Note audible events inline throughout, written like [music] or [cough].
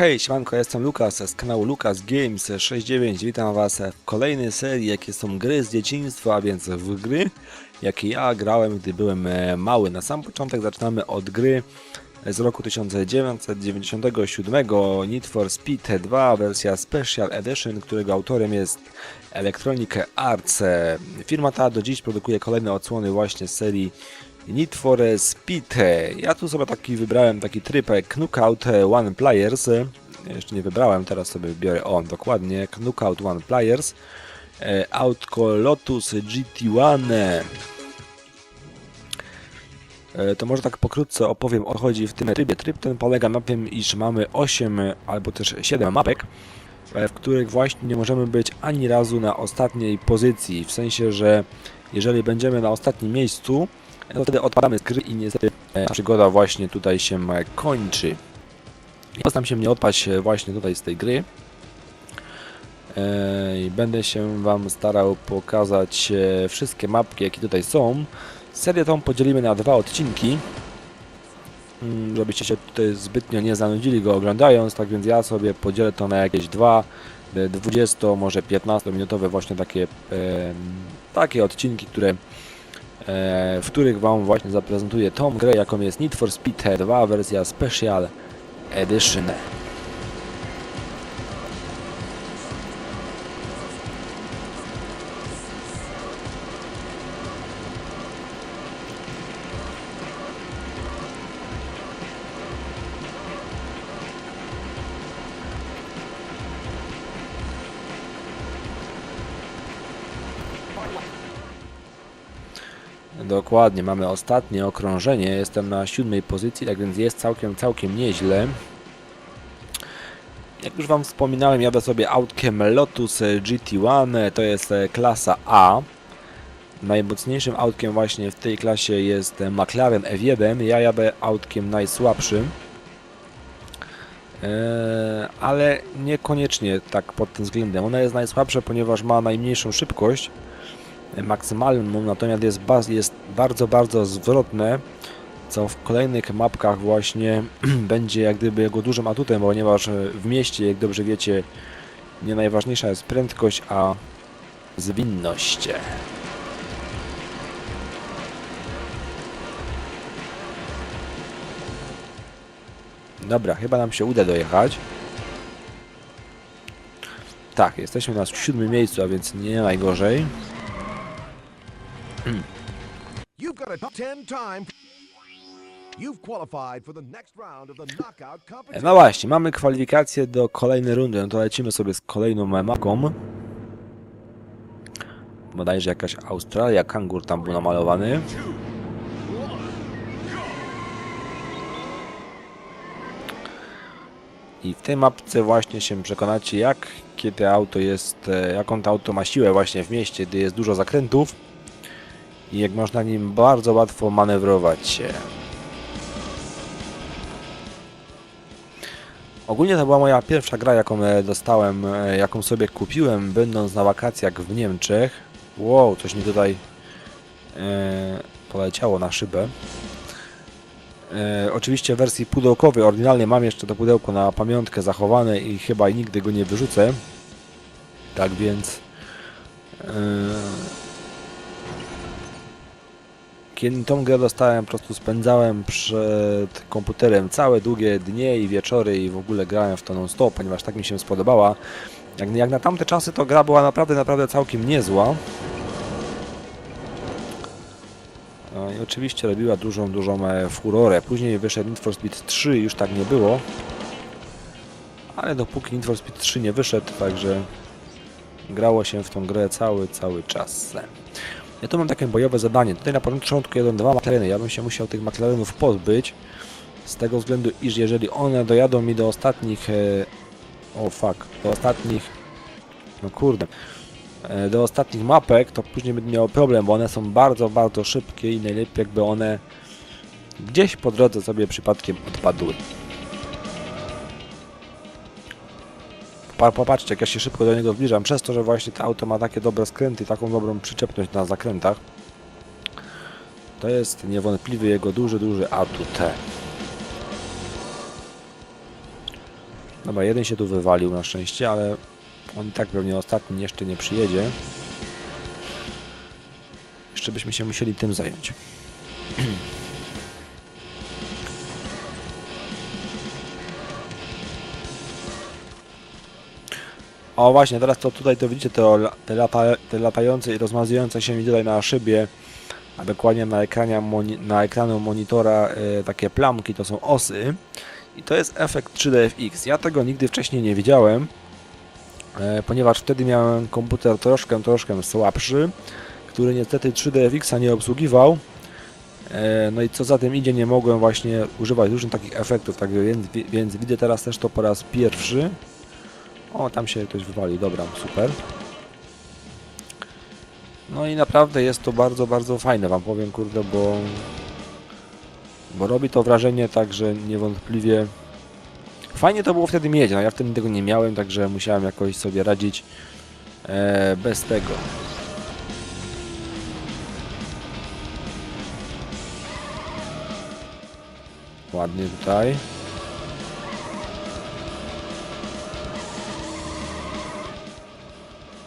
Hej, siemanko, jestem Lukas z kanału Lukas Games 69. Witam was w kolejnej serii, jakie są gry z dzieciństwa, a więc w gry, jakie ja grałem, gdy byłem e, mały. Na sam początek zaczynamy od gry z roku 1997, Need for Speed 2, wersja Special Edition, którego autorem jest Electronic Arts. Firma ta do dziś produkuje kolejne odsłony właśnie serii Need for Speed. Ja tu sobie taki wybrałem taki tryb Knockout One Players. Jeszcze nie wybrałem, teraz sobie wybiorę on dokładnie. Knockout One Players. E, Autko Lotus GT1. E, To może tak pokrótce opowiem o chodzi w tym trybie. Tryb ten polega na tym, iż mamy 8 albo też 7 mapek, e, w których właśnie nie możemy być ani razu na ostatniej pozycji. W sensie, że jeżeli będziemy na ostatnim miejscu, no wtedy odpadamy z gry i niestety e, przygoda właśnie tutaj się e, kończy. I postaram się nie odpaść e, właśnie tutaj z tej gry. I będę się Wam starał pokazać wszystkie mapki, jakie tutaj są. Serię tą podzielimy na dwa odcinki, mm, żebyście się tutaj zbytnio nie zanudzili go oglądając, tak więc ja sobie podzielę to na jakieś dwa e, 20, może 15 minutowe właśnie takie, takie odcinki, które w których Wam właśnie zaprezentuję tą grę, jaką jest Need for Speed 2 wersja Special Edition. Dokładnie, mamy ostatnie okrążenie. Jestem na siódmej pozycji, tak więc jest całkiem, całkiem nieźle. Jak już Wam wspominałem, jadę sobie autkiem Lotus GT1, to jest e, klasa A. Najmocniejszym autkiem właśnie w tej klasie jest e, McLaren F1. Ja jadę autkiem najsłabszym. Eee, ale niekoniecznie tak pod tym względem. Ona jest najsłabsza, ponieważ ma najmniejszą szybkość maksymalną, natomiast jest, baz, jest bardzo, bardzo zwrotne, co w kolejnych mapkach właśnie [clears throat] będzie jak gdyby jego dużym atutem, ponieważ w mieście, jak dobrze wiecie, nie najważniejsza jest prędkość, a zwinność. Dobra, chyba nam się uda dojechać. Tak, jesteśmy na siódmym miejscu, a więc nie najgorzej. A top 10 time. You've qualified for the next round of the knockout competition. No właśnie, mamy kwalifikacje do kolejnej rundy, no to lecimy sobie z kolejną mapką. Bodajże jakaś Australia, kangur tam był namalowany. I w tej mapce właśnie się przekonacie, jak kiedy auto jest, e, jaką to auto ma siłę właśnie w mieście, gdy jest dużo zakrętów i jak można nim bardzo łatwo manewrować się. Ogólnie to była moja pierwsza gra, jaką e, dostałem, e, jaką sobie kupiłem, będąc na wakacjach w Niemczech. Wow, coś mi tutaj e, poleciało na szybę. E, oczywiście w wersji pudełkowej, oryginalnej mam jeszcze to pudełko na pamiątkę zachowane i chyba nigdy go nie wyrzucę. Tak więc... E, kiedy tą grę dostałem, po prostu spędzałem przed komputerem całe długie dnie i wieczory i w ogóle grałem w to non-stop, ponieważ tak mi się spodobała. Jak, jak na tamte czasy to gra była naprawdę, naprawdę całkiem niezła. No i oczywiście robiła dużą, dużą e, furorę. Później wyszedł Need for Speed 3 już tak nie było. Ale dopóki Need for Speed 3 nie wyszedł, także grało się w tą grę cały, cały czas. Ja tu mam takie bojowe zadanie. Tutaj na początku jadą dwa McLareny. Ja bym się musiał tych McLarenów pozbyć. Z tego względu, iż jeżeli one dojadą mi do ostatnich... E... O fuck. Do ostatnich... No kurde. E, do ostatnich mapek, to później będę miał problem, bo one są bardzo, bardzo szybkie i najlepiej jakby one gdzieś po drodze sobie przypadkiem odpadły. Popatrzcie, jak ja się szybko do niego zbliżam, przez to, że właśnie to auto ma takie dobre skręty, taką dobrą przyczepność na zakrętach. To jest niewątpliwy jego duży, duży atut. Dobra, jeden się tu wywalił na szczęście, ale on i tak pewnie ostatni jeszcze nie przyjedzie. Jeszcze byśmy się musieli tym zająć. [clears throat] O właśnie, teraz to tutaj to widzicie la- te, lata, te latające i rozmazujące się mi tutaj na szybie, a dokładnie na ekranie, na ekranu monitora e, takie plamki, to są osy. I to jest efekt 3DFX. Ja tego nigdy wcześniej nie widziałem, e, ponieważ wtedy miałem komputer troszkę, troszkę słabszy, który niestety 3DFX-a nie obsługiwał. E, No i co za tym idzie, nie mogłem właśnie używać różnych takich efektów, tak więc, więc widzę teraz też to po raz pierwszy. O, tam się ktoś wywalił, dobra, super. No i naprawdę jest to bardzo, bardzo fajne, wam powiem, kurde, bo bo robi to wrażenie tak, że niewątpliwie fajnie to było wtedy mieć, no ja wtedy tego nie miałem, także musiałem jakoś sobie radzić e, bez tego. Ładnie tutaj.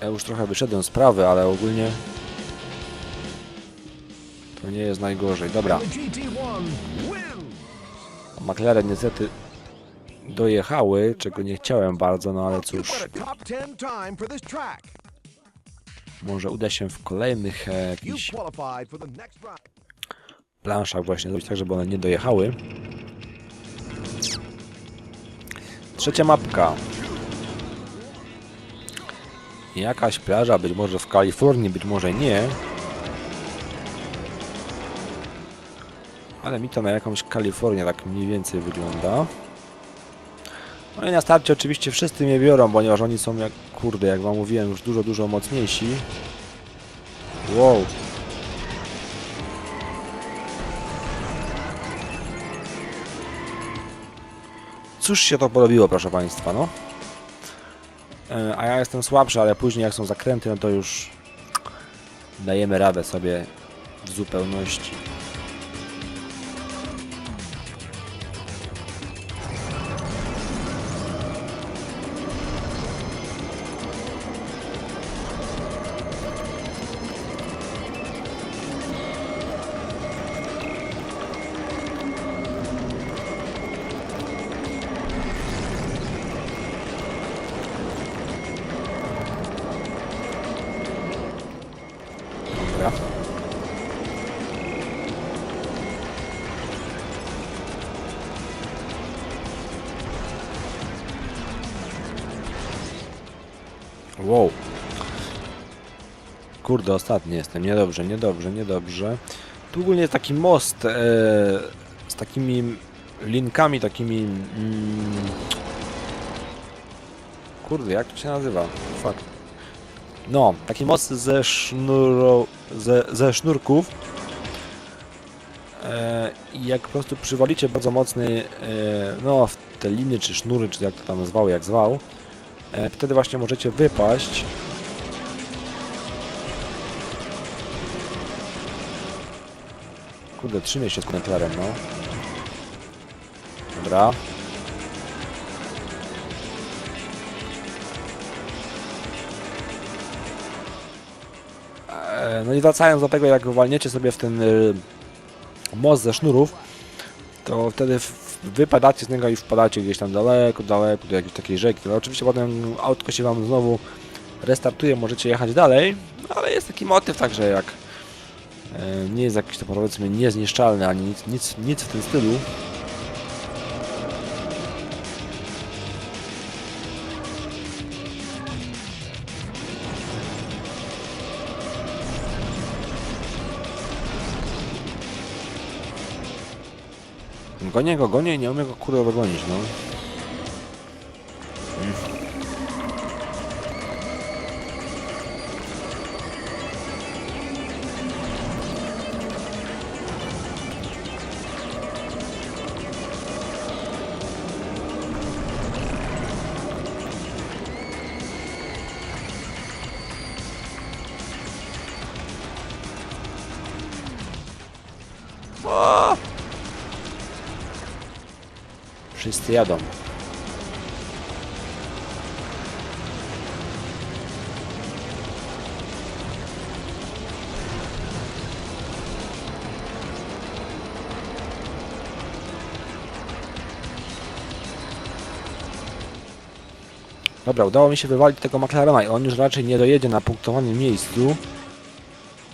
Ja już trochę wyszedłem z prawy, ale ogólnie to nie jest najgorzej. Dobra. And the GT1 wins. McLaren niestety dojechały, czego nie chciałem bardzo, no ale cóż, got a top 10 time for this track. może uda się w kolejnych e, jakichś planszach właśnie zrobić tak, żeby one nie dojechały. Trzecia mapka. Jakaś plaża, być może w Kalifornii, być może nie. Ale mi to na jakąś Kalifornię tak mniej więcej wygląda. No i na starcie oczywiście wszyscy mnie biorą, ponieważ oni są jak, kurde, jak wam mówiłem, już dużo, dużo mocniejsi. Wow. Cóż się to porobiło, proszę Państwa, no. E, A ja jestem słabszy, ale później jak są zakręty, no to już dajemy radę sobie w zupełności. Kurde, ostatni jestem. Niedobrze, niedobrze, niedobrze. Tu ogólnie jest taki most e, z takimi linkami, takimi... Mm, kurde, jak to się nazywa? Fuck. No, taki most ze, sznuro, ze, ze sznurków. E, jak po prostu przywalicie bardzo mocny, e, no, w te liny, czy sznury, czy jak to tam zwał, jak zwał, e, wtedy właśnie możecie wypaść. Kurde, trzymaj się z McLaren, no. Dobra. E, No i wracając do tego, jak uwalniecie sobie w ten y, most ze sznurów, to wtedy wypadacie z niego i wpadacie gdzieś tam daleko, daleko do jakiejś takiej rzeki. No oczywiście potem autko się Wam znowu restartuje, możecie jechać dalej, ale jest taki motyw także jak nie jest jakiś to powiedzmy niezniszczalny ani nic, nic, nic w tym stylu. Gonię go, gonię i nie umiem go kurde dogonić, no. Niemcy jadą. Dobra, udało mi się wywalić tego McLarena i on już raczej nie dojedzie na punktowanym miejscu,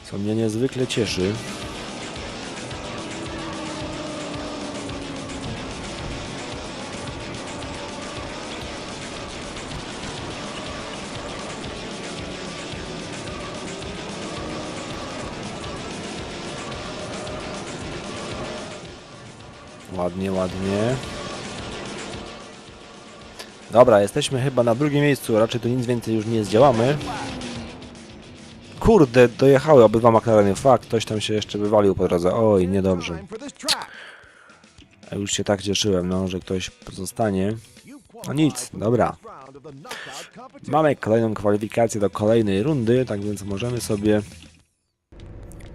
co mnie niezwykle cieszy. Ładnie, ładnie. Dobra, jesteśmy chyba na drugim miejscu, raczej tu nic więcej już nie zdziałamy. Kurde, dojechały obydwa McLareny. Fakt, ktoś tam się jeszcze wywalił po drodze. Oj, niedobrze. A już się tak cieszyłem, no, że ktoś pozostanie. No nic, dobra. Mamy kolejną kwalifikację do kolejnej rundy, tak więc możemy sobie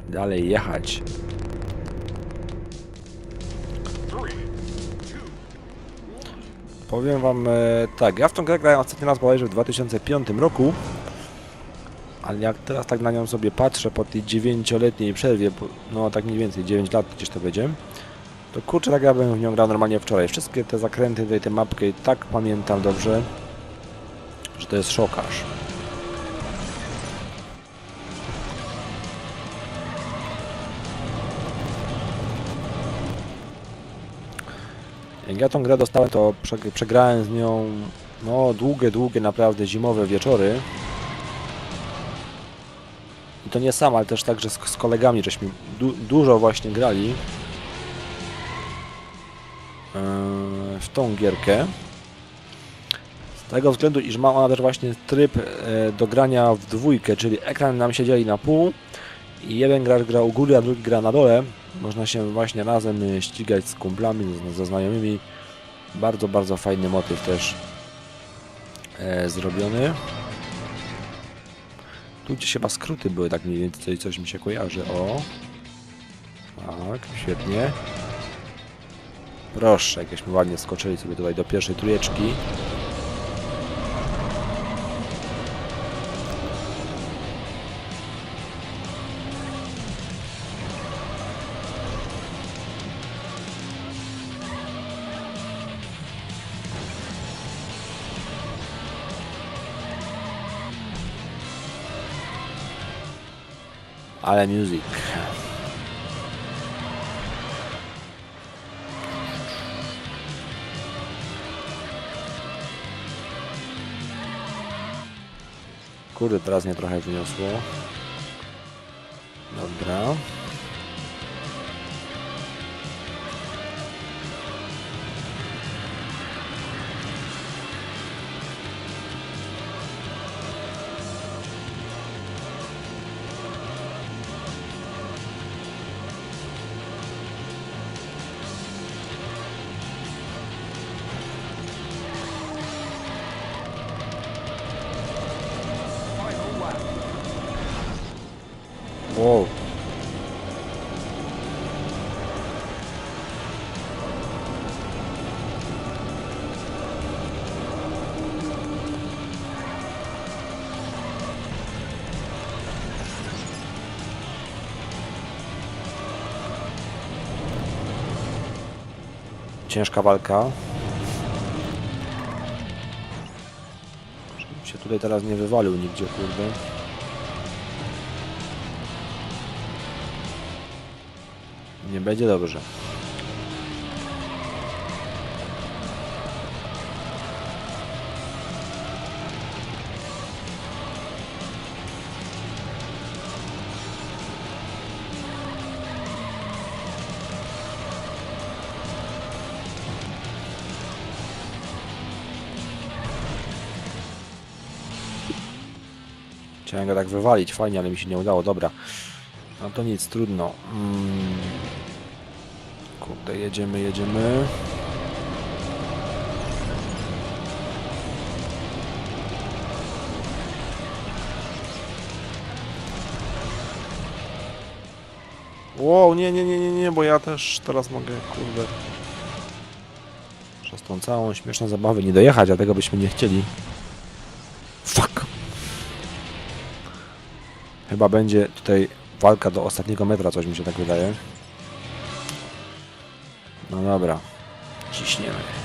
dalej jechać. Powiem wam e, tak, ja w tą grę grałem ostatni raz bodajże w 2005 roku, ale jak teraz tak na nią sobie patrzę po tej 9-letniej przerwie, bo- no tak mniej więcej 9 lat gdzieś to będzie, to kurczę tak ja bym w nią grał normalnie wczoraj. Wszystkie te zakręty, tej, tę mapkę i tak pamiętam dobrze, że to jest szokarz. Jak ja tą grę dostałem, to prze- przegrałem z nią no długie, długie naprawdę zimowe wieczory. I to nie sam, ale też także z, z kolegami, żeśmy du dużo właśnie grali yy, w tą gierkę. Z tego względu, iż ma ona też właśnie tryb e, do grania w dwójkę, czyli ekran nam się dzieli na pół i jeden gracz gra u góry, a drugi gra na dole. Można się właśnie razem e, ścigać z kumplami, ze znajomymi. Bardzo, bardzo fajny motyw też e, zrobiony. Tu gdzieś chyba skróty były, tak mniej więcej coś mi się kojarzy. O. Tak, świetnie. Proszę, jakieśmy ładnie skoczyli sobie tutaj do pierwszej trójeczki. Ale music. Kurde, teraz mnie trochę wyniosło. Dobra. Wow. Ciężka walka. Żebym się tutaj teraz nie wywalił nigdzie, kurde. Nie będzie dobrze. Chciałem go tak wywalić, fajnie, ale mi się nie udało, dobra. No to nic, trudno. Mm. Kurde, jedziemy, jedziemy. Wow, nie, nie, nie, nie, nie, bo ja też teraz mogę, kurde, przez tą całą śmieszną zabawę nie dojechać, a tego byśmy nie chcieli. Fuck! Chyba będzie tutaj walka do ostatniego metra, coś mi się tak wydaje. No dobra, ciśniemy.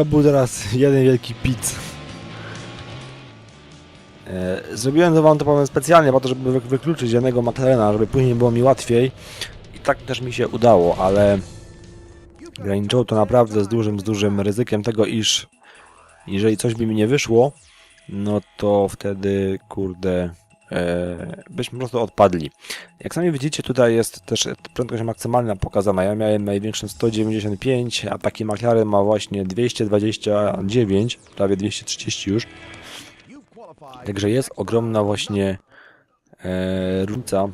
To był teraz jeden wielki pic. E, Zrobiłem to wam to powiem specjalnie po to, żeby wy- wykluczyć jednego McLarena, żeby później było mi łatwiej. I tak też mi się udało, ale graniczyło to naprawdę z dużym, z dużym ryzykiem tego, iż jeżeli coś by mi nie wyszło, no to wtedy, kurde, byśmy po prostu odpadli. Jak sami widzicie, tutaj jest też prędkość maksymalna pokazana. Ja miałem największą 195, a taki McLaren ma właśnie 229, prawie 230 już. Także jest ogromna właśnie e, różnica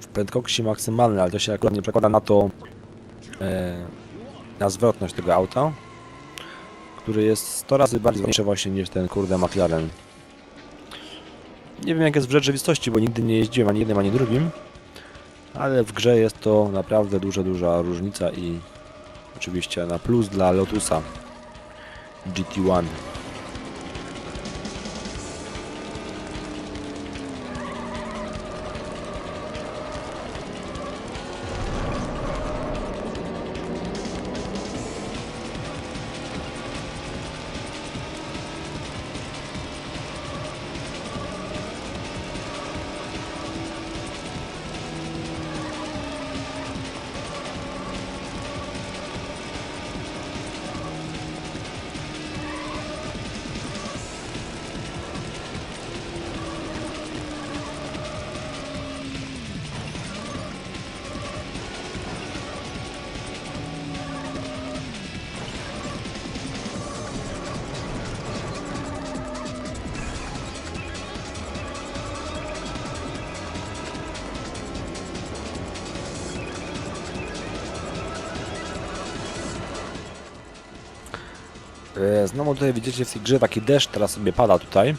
w prędkości maksymalnej, ale to się akurat nie przekłada na to, e, na zwrotność tego auta, który jest 100 razy bardziej większy właśnie niż ten kurde McLaren. Nie wiem jak jest w rzeczywistości, bo nigdy nie jeździłem ani jednym, ani drugim, ale w grze jest to naprawdę duża, duża różnica i oczywiście na plus dla Lotusa GT1. Znowu tutaj widzicie w tej grze taki deszcz teraz sobie pada tutaj.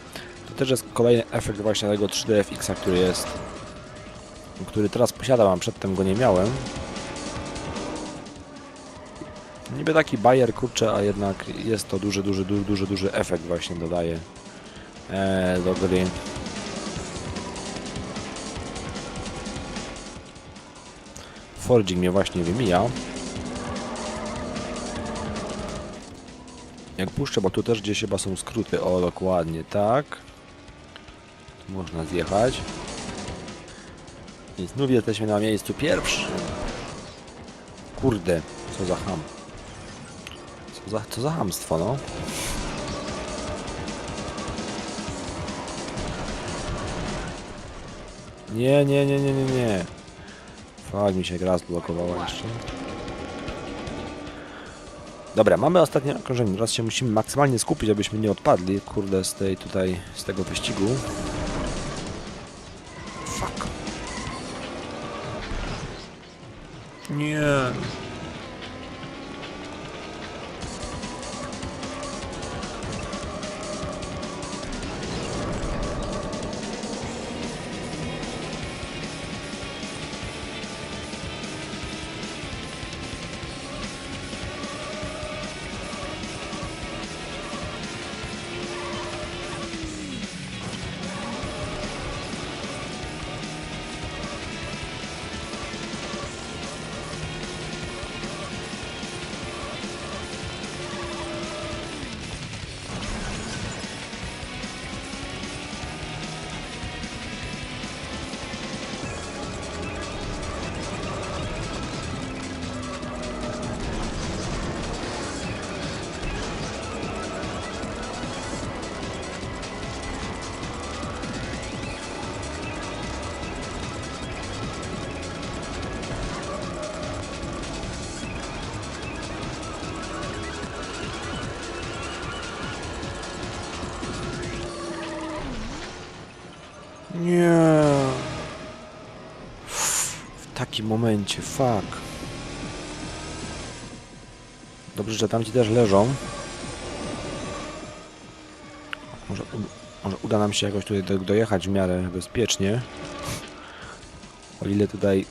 To też jest kolejny efekt właśnie tego 3DFX-a, który jest który teraz posiadam, a przedtem go nie miałem. Niby taki bajer kurczę, a jednak jest to duży, duży, duży, duży, duży efekt właśnie dodaje e, do gry. Forging mnie właśnie wymija. Jak puszczę, bo tu też gdzieś chyba są skróty. O, dokładnie, tak. Tu można zjechać. I znów jesteśmy na miejscu pierwszym. Kurde, co za ham. Co za, co za hamstwo, no. Nie, nie, nie, nie, nie, nie. Fak, mi się gra zblokowała jeszcze. Dobra, mamy ostatnie okrążenie. Teraz się musimy maksymalnie skupić, abyśmy nie odpadli, kurde, z tej tutaj, z tego wyścigu. Fuck. Nie. Nie. W takim momencie, fuck. Dobrze, że tamci też leżą. Może, może uda nam się jakoś tutaj do, dojechać w miarę bezpiecznie. O ile tutaj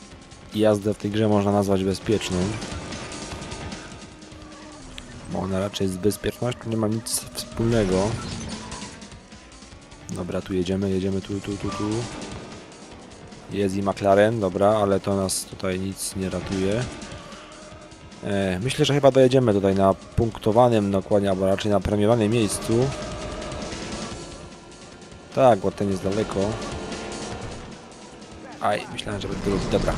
jazdę w tej grze można nazwać bezpieczną. Bo ona raczej z bezpiecznością nie ma nic wspólnego. Dobra, tu jedziemy, jedziemy tu, tu, tu, tu. Jest i McLaren, dobra, ale to nas tutaj nic nie ratuje. E, myślę, że chyba dojedziemy tutaj na punktowanym, dokładnie, albo raczej na premiowanym miejscu. Tak, bo ten jest daleko. Aj, myślałem, że będę. Dobra.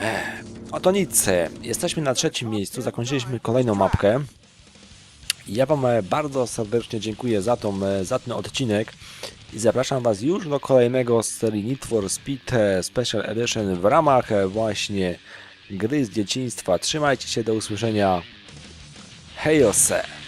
Ech, Oto nic. e, Jesteśmy na trzecim miejscu. Zakończyliśmy kolejną mapkę. Ja Wam e, bardzo serdecznie dziękuję za, tą, e, za ten odcinek i zapraszam Was już do kolejnego z serii Need for Speed e, Special Edition w ramach właśnie gry z dzieciństwa. Trzymajcie się, do usłyszenia. Hejose!